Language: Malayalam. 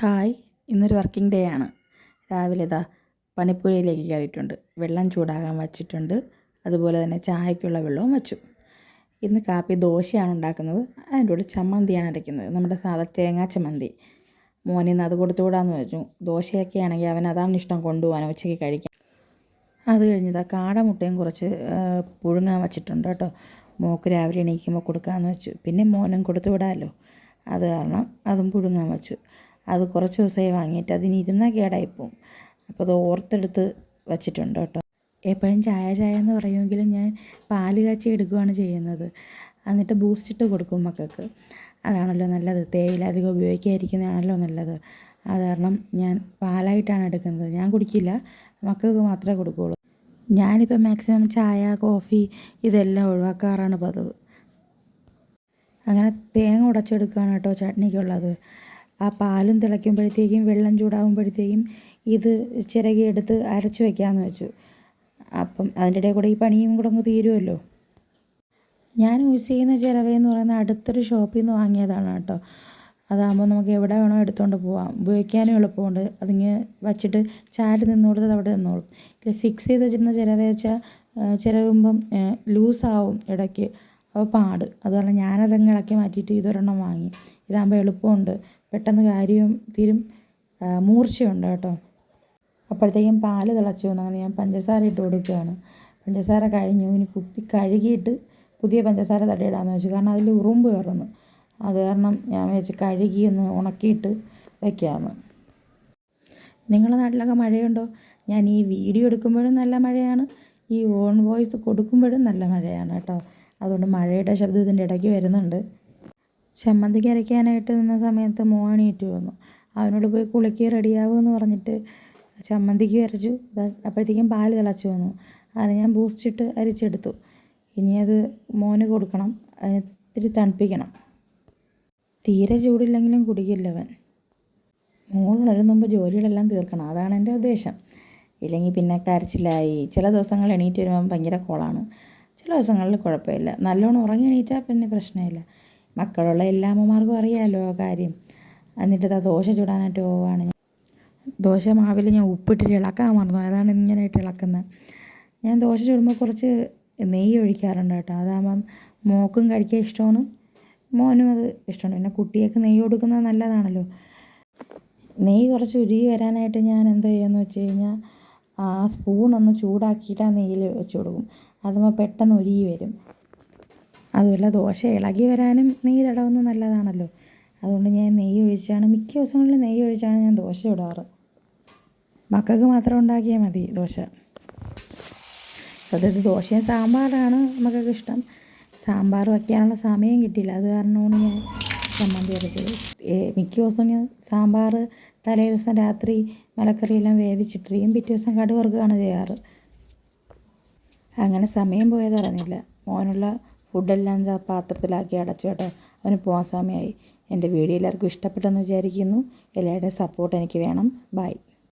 ഹായ് ഇന്നൊരു വർക്കിംഗ് ഡേ ആണ്. രാവിലെ ഇതാ പണിപ്പുരയിലേക്ക് കയറിയിട്ടുണ്ട്. വെള്ളം ചൂടാകാൻ വച്ചിട്ടുണ്ട്. അതുപോലെ തന്നെ ചായക്കുള്ള വെള്ളവും വച്ചു. ഇന്ന് കാപ്പി ദോശയാണ് ഉണ്ടാക്കുന്നത്. അതിന്റെ കൂടെ ചമ്മന്തിയാണ് അരയ്ക്കുന്നത്. നമ്മുടെ സാധാ തേങ്ങാ ചമ്മന്തി. മോനിന്ന് അത് കൊടുത്തുകൂടാന്ന് വെച്ചു. ദോശയൊക്കെ ആണെങ്കിൽ അവൻ അതാണ് ഇഷ്ടം കൊണ്ടുപോകാൻ ഉച്ചയ്ക്ക് കഴിക്കാൻ. അത് കഴിഞ്ഞതാ കാടമുട്ടയും കുറച്ച് പുഴുങ്ങാൻ വച്ചിട്ടുണ്ട് കേട്ടോ. മോക്ക് രാവിലെ എണീക്കുമ്പോൾ കൊടുക്കാമെന്ന് വെച്ചു. പിന്നെ മോനും കൊടുത്തു വിടാമല്ലോ അത് കാരണം അതും പുഴുങ്ങാൻ വെച്ചു. അത് കുറച്ച് ദിവസമായി വാങ്ങിയിട്ട് അതിന് ഇരുന്നാൽ കേടായിപ്പോവും അപ്പോൾ അത് ഓർത്തെടുത്ത് വച്ചിട്ടുണ്ട് കേട്ടോ. എപ്പോഴും ചായ ചായ എന്ന് പറയുമെങ്കിലും ഞാൻ പാൽ കാച്ചി എടുക്കുകയാണ് ചെയ്യുന്നത്. എന്നിട്ട് ബൂസ്റ്റിട്ട് കൊടുക്കും മക്കൾക്ക്. അതാണല്ലോ നല്ലത്. തേയില അധികം ഉപയോഗിക്കാതിരിക്കുന്നതാണല്ലോ നല്ലത്. അത് കാരണം ഞാൻ പാലായിട്ടാണ് എടുക്കുന്നത്. ഞാൻ കുടിക്കില്ല. മക്കൾക്ക് മാത്രമേ കൊടുക്കുകയുള്ളൂ. ഞാനിപ്പോൾ മാക്സിമം ചായ കോഫി ഇതെല്ലാം ഒഴിവാക്കാറാണ് പതിവ്. അങ്ങനെ തേങ്ങ ഉടച്ചെടുക്കുകയാണ് കേട്ടോ ചട്നിക്കുള്ളത്. ആ പാലും തിളയ്ക്കുമ്പോഴത്തേക്കും വെള്ളം ചൂടാകുമ്പോഴത്തേക്കും ഇത് ചിരകിയെടുത്ത് അരച്ച് വയ്ക്കാമെന്ന് വെച്ചു. അപ്പം അതിന്റെ ഇടയിൽ കൂടെ ഈ പണിയും കൂടെ അങ്ങ് തീരുമല്ലോ ഞാൻ യൂസ് ചെയ്യുന്ന ചിരവയെന്ന് പറയുന്നത് അടുത്തൊരു ഷോപ്പിൽ നിന്ന് വാങ്ങിയതാണ് കേട്ടോ. അതാകുമ്പോൾ നമുക്ക് എവിടെ വേണോ എടുത്തുകൊണ്ട് പോവാം. ഉപയോഗിക്കാനും എളുപ്പമുണ്ട്. അതിങ്ങനെ വച്ചിട്ട് ചാരി നിന്നോടത്ത് അവിടെ നിന്നോളും. ഇല്ല ഫിക്സ് ചെയ്ത് വെച്ചിരുന്ന ചിരവ വെച്ചാൽ ചിരകുമ്പം ലൂസാവും ഇടയ്ക്ക്. അപ്പോൾ പാട്. അതുപോലെ ഞാനതങ്ങ് ഇളക്കി മാറ്റിയിട്ട് ഇതൊരെണ്ണം വാങ്ങി. ഇതാകുമ്പോൾ എളുപ്പമുണ്ട്. പെട്ടെന്ന് കാര്യവും തീരും. മൂർച്ചയുണ്ട് കേട്ടോ. അപ്പോഴത്തേക്കും പാൽ തിളച്ചു വന്നു. അങ്ങനെ ഞാൻ പഞ്ചസാര ഇട്ട് കൊടുക്കുകയാണ്. പഞ്ചസാര കഴിഞ്ഞു. ഇനി കുപ്പി കഴുകിയിട്ട് പുതിയ പഞ്ചസാര തടയിടാമെന്ന് വെച്ചു. കാരണം അതിൽ ഉറുമ്പ് കയറുന്നു. അത് കാരണം ഞാൻ വെച്ച് കഴുകി ഒന്ന് ഉണക്കിയിട്ട് വയ്ക്കാമെന്ന് നിങ്ങളുടെ നാട്ടിലൊക്കെ മഴയുണ്ടോ? ഞാൻ ഈ വീഡിയോ എടുക്കുമ്പോഴും നല്ല മഴയാണ്. ഈ ഓൺ വോയിസ് കൊടുക്കുമ്പോഴും നല്ല മഴയാണ് കേട്ടോ. അതുകൊണ്ട് മഴയുടെ ശബ്ദം ഇതിന്റെ ഇടയ്ക്ക് വരുന്നുണ്ട്. ചമ്മന്തിക്ക് അരയ്ക്കാനായിട്ട് നിന്ന സമയത്ത് മോൻ എണീറ്റ് വന്നു. അവനോട് പോയി കുളിക്ക് റെഡിയാവുമെന്ന് പറഞ്ഞിട്ട് ചമ്മന്തിക്ക് അരച്ചു അപ്പോഴത്തേക്കും പാൽ തിളച്ചു വന്നു. അത് ഞാൻ ബൂസ്റ്റിട്ട് അരിച്ചെടുത്തു. ഇനി അത് മോന് കൊടുക്കണം. അതിന് ഇത്തിരി തണുപ്പിക്കണം. തീരെ ചൂടില്ലെങ്കിലും കുടിക്കില്ല അവൻ. മോൾ ഉണരുന്ന മുമ്പ് ജോലികളെല്ലാം തീർക്കണം. അതാണ് എന്റെ ഉദ്ദേശം. ഇല്ലെങ്കിൽ പിന്നെ കരച്ചിലായി. ചില ദിവസങ്ങൾ എണീറ്റ് വരുമ്പം ഭയങ്കര കോളാണ്. ചില ദിവസങ്ങളിൽ കുഴപ്പമില്ല. നല്ലോണം ഉറങ്ങി എണീറ്റാൽ പിന്നെ പ്രശ്നമില്ല. മക്കളുള്ള എല്ലാ അമ്മമാർക്കും അറിയാമല്ലോ ആ കാര്യം. എന്നിട്ട് ഇതാ ദോശ ചൂടാനായിട്ട് പോവുകയാണ് ദോശ മാവിൽ ഞാൻ ഉപ്പിട്ടിട്ട് ഇളക്കാൻ മറന്നു. അതാണ് ഇങ്ങനെയായിട്ട് ഇളക്കുന്നത്. ഞാൻ ദോശ ചൂടുമ്പോൾ കുറച്ച് നെയ്യ് ഒഴിക്കാറുണ്ട് കേട്ടോ. അതാകുമ്പം മോക്കും കഴിക്കാൻ ഇഷ്ടമാണ്. മോനും അത് ഇഷ്ടമാണ്. പിന്നെ കുട്ടിയൊക്കെ നെയ്യ് കൊടുക്കുന്നത് നല്ലതാണല്ലോ. നെയ്യ് കുറച്ച് ഉരുകി വരാനായിട്ട് ഞാൻ എന്ത് ചെയ്യുമെന്ന് വെച്ച് കഴിഞ്ഞാൽ ആ സ്പൂൺ ഒന്ന് ചൂടാക്കിയിട്ട് ആ നെയ്യിൽ വെച്ച് കൊടുക്കും. അതുമ്പോൾ പെട്ടെന്ന് ഉരുകി വരും. അതുമല്ല ദോശ ഇളകി വരാനും നെയ്യ് തടവുന്നത് നല്ലതാണല്ലോ. അതുകൊണ്ട് ഞാൻ നെയ്യ് ഒഴിച്ചാണ് മിക്ക ദിവസങ്ങളിലും നെയ്യ് ഒഴിച്ചാണ് ഞാൻ ദോശ ഇടാറ്. മക്കൾക്ക് മാത്രം ഉണ്ടാക്കിയാൽ മതി ദോശ. സത്യത്തിൽ ദോശയും സാമ്പാറാണ് മക്കൾക്ക് ഇഷ്ടം. സാമ്പാർ വയ്ക്കാനുള്ള സമയം കിട്ടിയില്ല. അത് കാരണമാണ് ഞാൻ ചമ്മന്തി അരച്ചത്. മിക്ക ദിവസവും ഞാൻ സാമ്പാർ തലേ ദിവസം രാത്രി മലക്കറിയെല്ലാം വേവിച്ചിട്ടിരിക്കും. പിറ്റേ ദിവസം കടുവറുക്കുകയാണ് ചെയ്യാറ്. അങ്ങനെ സമയം പോയതറിഞ്ഞില്ല. മോനുള്ള ഫുഡെല്ലാം ആ പാത്രത്തിലാക്കി അടച്ചു കേട്ടോ. അവന് പോകാൻ സമയമായി. എന്റെ വീഡിയോ എല്ലാവർക്കും ഇഷ്ടപ്പെട്ടെന്ന് വിചാരിക്കുന്നു. എല്ലാവരുടെയും സപ്പോർട്ട് എനിക്ക് വേണം. ബൈ